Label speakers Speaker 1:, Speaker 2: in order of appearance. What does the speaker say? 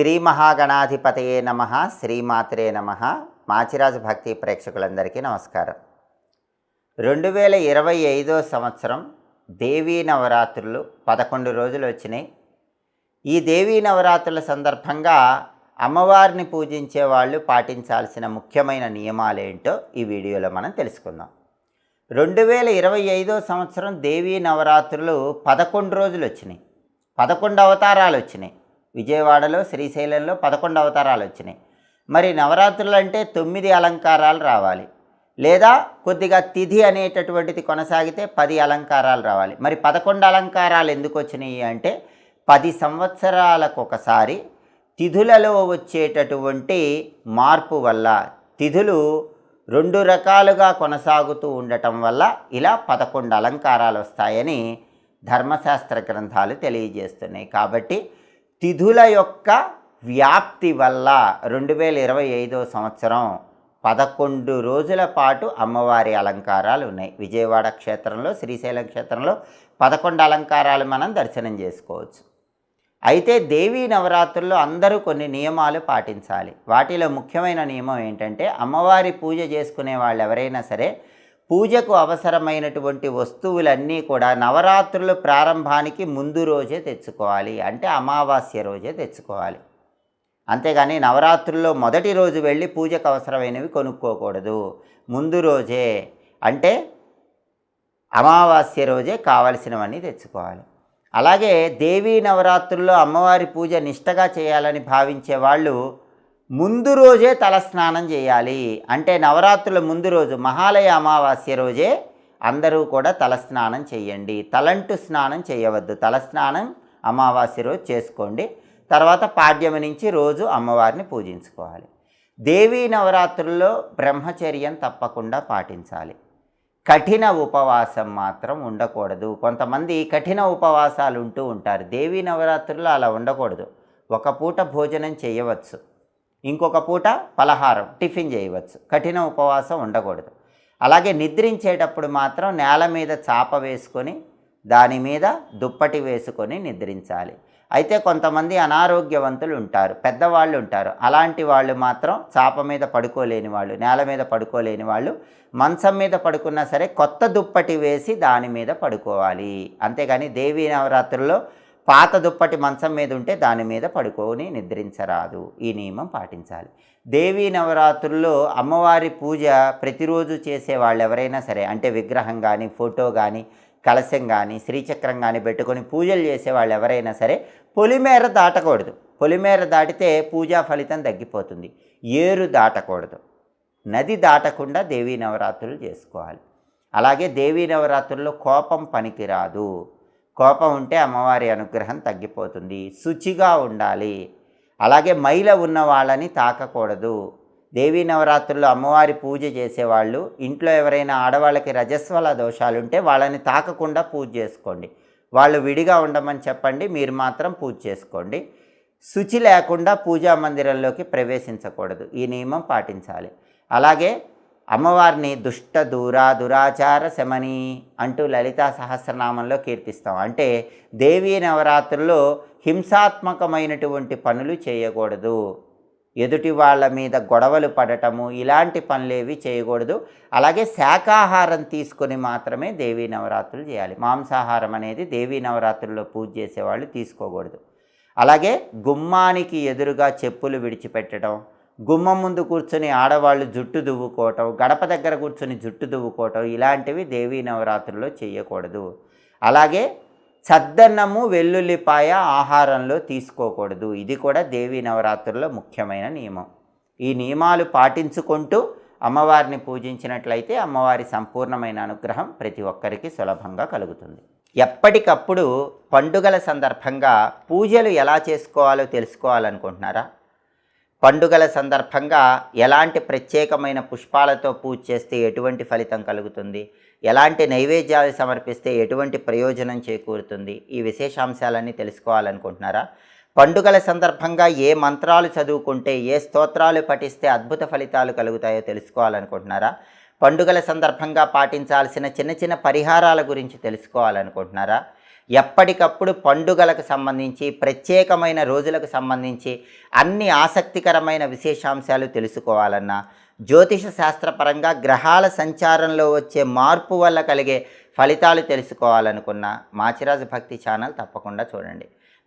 Speaker 1: శ్రీ మహాగణాధిపతయే నమ శ్రీమాత్రే నమ. మాచిరాజు భక్తి ప్రేక్షకులందరికీ నమస్కారం. రెండు వేల ఇరవై ఐదో సంవత్సరం దేవీ నవరాత్రులు పదకొండు రోజులు వచ్చినాయి. ఈ దేవీ నవరాత్రుల సందర్భంగా అమ్మవారిని పూజించే వాళ్ళు పాటించాల్సిన ముఖ్యమైన నియమాలేంటో ఈ వీడియోలో మనం తెలుసుకుందాం. రెండు వేల ఇరవై ఐదో సంవత్సరం దేవీ నవరాత్రులు పదకొండు రోజులు వచ్చినాయి. పదకొండు అవతారాలు వచ్చినాయి. విజయవాడలో శ్రీశైలంలో పదకొండు అవతారాలు వచ్చినాయి. మరి నవరాత్రులు అంటే తొమ్మిది అలంకారాలు రావాలి. లేదా కొద్దిగా తిథి అనేటటువంటిది కొనసాగితే పది అలంకారాలు రావాలి. మరి పదకొండు అలంకారాలు ఎందుకు వచ్చినాయి అంటే పది సంవత్సరాలకు ఒకసారి తిథులలో వచ్చేటటువంటి మార్పు వల్ల తిథులు రెండు రకాలుగా కొనసాగుతూ ఉండటం వల్ల ఇలా పదకొండు అలంకారాలు వస్తాయని ధర్మశాస్త్ర గ్రంథాలు తెలియజేస్తున్నాయి. కాబట్టి తిథుల యొక్క వ్యాప్తి వల్ల రెండు వేల ఇరవై ఐదో సంవత్సరం పదకొండు రోజుల పాటు అమ్మవారి అలంకారాలు ఉన్నాయి. విజయవాడ క్షేత్రంలో శ్రీశైలం క్షేత్రంలో పదకొండు అలంకారాలు మనం దర్శనం చేసుకోవచ్చు. అయితే దేవీ నవరాత్రుల్లో అందరూ కొన్ని నియమాలు పాటించాలి. వాటిలో ముఖ్యమైన నియమం ఏంటంటే అమ్మవారి పూజ చేసుకునే వాళ్ళు ఎవరైనా సరే పూజకు అవసరమైనటువంటి వస్తువులన్నీ కూడా నవరాత్రుల ప్రారంభానికి ముందు రోజే తెచ్చుకోవాలి. అంటే అమావాస్య రోజే తెచ్చుకోవాలి. అంతేగాని నవరాత్రుల్లో మొదటి రోజు వెళ్ళి పూజకు అవసరమైనవి కొనుక్కోకూడదు. ముందు రోజే అంటే అమావాస్య రోజే కావలసినవన్నీ తెచ్చుకోవాలి. అలాగే దేవీ నవరాత్రుల్లో అమ్మవారి పూజ నిష్టగా చేయాలని భావించే వాళ్ళు ముందు రోజే తలస్నానం చేయాలి. అంటే నవరాత్రుల ముందు రోజు మహాలయ అమావాస్య రోజే అందరూ కూడా తలస్నానం చేయండి. తలంటు స్నానం చేయవద్దు. తలస్నానం అమావాస్య రోజు చేసుకోండి. తర్వాత పాడ్యమి నుంచి రోజు అమ్మవారిని పూజించుకోవాలి. దేవీ నవరాత్రుల్లో బ్రహ్మచర్యం తప్పకుండా పాటించాలి. కఠిన ఉపవాసం మాత్రం ఉండకూడదు. కొంతమంది కఠిన ఉపవాసాలు ఉంటూ ఉంటారు. దేవీ నవరాత్రుల్లో అలా ఉండకూడదు. ఒక పూట భోజనం చేయవచ్చు. ఇంకొక పూట పలహారం టిఫిన్ చేయవచ్చు. కఠిన ఉపవాసం ఉండకూడదు. అలాగే నిద్రించేటప్పుడు మాత్రం నేల మీద చాప వేసుకొని దాని మీద దుప్పటి వేసుకొని నిద్రించాలి. అయితే కొంతమంది అనారోగ్యవంతులు ఉంటారు పెద్దవాళ్ళు ఉంటారు. అలాంటి వాళ్ళు మాత్రం చాప మీద పడుకోలేని వాళ్ళు నేల మీద పడుకోలేని వాళ్ళు మంచం మీద పడుకున్నా సరే కొత్త దుప్పటి వేసి దాని మీద పడుకోవాలి. అంతేగాని దేవీ నవరాత్రుల్లో పాత దుప్పటి మంచం మీద ఉంటే దాని మీద పడుకొని నిద్రించరాదు. ఈ నియమం పాటించాలి. దేవీ నవరాత్రుల్లో అమ్మవారి పూజ ప్రతిరోజు చేసే వాళ్ళు ఎవరైనా సరే అంటే విగ్రహం కానీ ఫోటో కానీ కలశం కానీ శ్రీచక్రం కానీ పెట్టుకొని పూజలు చేసే వాళ్ళు ఎవరైనా సరే పొలిమేర దాటకూడదు. పొలిమేర దాటితే పూజా ఫలితం తగ్గిపోతుంది. ఏరు దాటకూడదు. నది దాటకుండా దేవీ నవరాత్రులు చేసుకోవాలి. అలాగే దేవీ నవరాత్రుల్లో కోపం పనికిరాదు. కోపం ఉంటే అమ్మవారి అనుగ్రహం తగ్గిపోతుంది. శుచిగా ఉండాలి. అలాగే మైల ఉన్న వాళ్ళని తాకకూడదు. దేవీ నవరాత్రుల్లో అమ్మవారి పూజ చేసేవాళ్ళు ఇంట్లో ఎవరైనా ఆడవాళ్ళకి రజస్వల దోషాలుంటే వాళ్ళని తాకకుండా పూజ చేసుకోండి. వాళ్ళు విడిగా ఉండమని చెప్పండి మీరు మాత్రం పూజ చేసుకోండి. శుచి లేకుండా పూజా మందిరంలోకి ప్రవేశించకూడదు. ఈ నియమం పాటించాలి. అలాగే అమ్మవారిని దుష్ట దూరా దురాచార శమని అంటూ లలితా సహస్రనామంలో కీర్తిస్తాం. అంటే దేవీ నవరాత్రుల్లో హింసాత్మకమైనటువంటి పనులు చేయకూడదు. ఎదుటి వాళ్ళ మీద గొడవలు పడటము ఇలాంటి పనులేవి చేయకూడదు. అలాగే శాకాహారం తీసుకొని మాత్రమే దేవీ నవరాత్రులు చేయాలి. మాంసాహారం అనేది దేవీ నవరాత్రుల్లో పూజ చేసేవాళ్ళు తీసుకోకూడదు. అలాగే గుమ్మానికి ఎదురుగా చెప్పులు విడిచిపెట్టడం గుమ్మం ముందు కూర్చొని ఆడవాళ్ళు జుట్టు దువ్వుకోవటం గడప దగ్గర కూర్చొని జుట్టు దువ్వుకోవటం ఇలాంటివి దేవీ నవరాత్రుల్లో చేయకూడదు. అలాగే చద్దన్నము వెల్లుల్లిపాయ ఆహారంలో తీసుకోకూడదు. ఇది కూడా దేవీ నవరాత్రుల్లో ముఖ్యమైన నియమం. ఈ నియమాలు పాటించుకుంటూ అమ్మవారిని పూజించినట్లయితే అమ్మవారి సంపూర్ణమైన అనుగ్రహం ప్రతి ఒక్కరికి సులభంగా కలుగుతుంది. ఎప్పటికప్పుడు పండుగల సందర్భంగా పూజలు ఎలా చేసుకోవాలో తెలుసుకోవాలనుకుంటున్నారా? పండుగల సందర్భంగా ఎలాంటి ప్రత్యేకమైన పుష్పాలతో పూజ చేస్తే ఎటువంటి ఫలితం కలుగుతుంది? ఎలాంటి నైవేద్యాలు సమర్పిస్తే ఎటువంటి ప్రయోజనం చేకూరుతుంది? ఈ విశేషాంశాలన్నీ తెలుసుకోవాలనుకుంటున్నారా? పండుగల సందర్భంగా ఏ మంత్రాలు చదువుకుంటే ఏ స్తోత్రాలు పఠిస్తే అద్భుత ఫలితాలు కలుగుతాయో తెలుసుకోవాలనుకుంటున్నారా? పండుగల సందర్భంగా పాటించాల్సిన చిన్న చిన్న పరిహారాల గురించి తెలుసుకోవాలనుకుంటున్నారా? ఎప్పటికప్పుడు పండుగలకు సంబంధించి ప్రత్యేకమైన రోజులకు సంబంధించి అన్ని ఆసక్తికరమైన విశేషాంశాలు తెలుసుకోవాలన్నా జ్యోతిష శాస్త్రపరంగా గ్రహాల సంచారంలో వచ్చే మార్పు వల్ల కలిగే ఫలితాలు తెలుసుకోవాలనుకున్న మాచిరాజు భక్తి ఛానల్ తప్పకుండా చూడండి.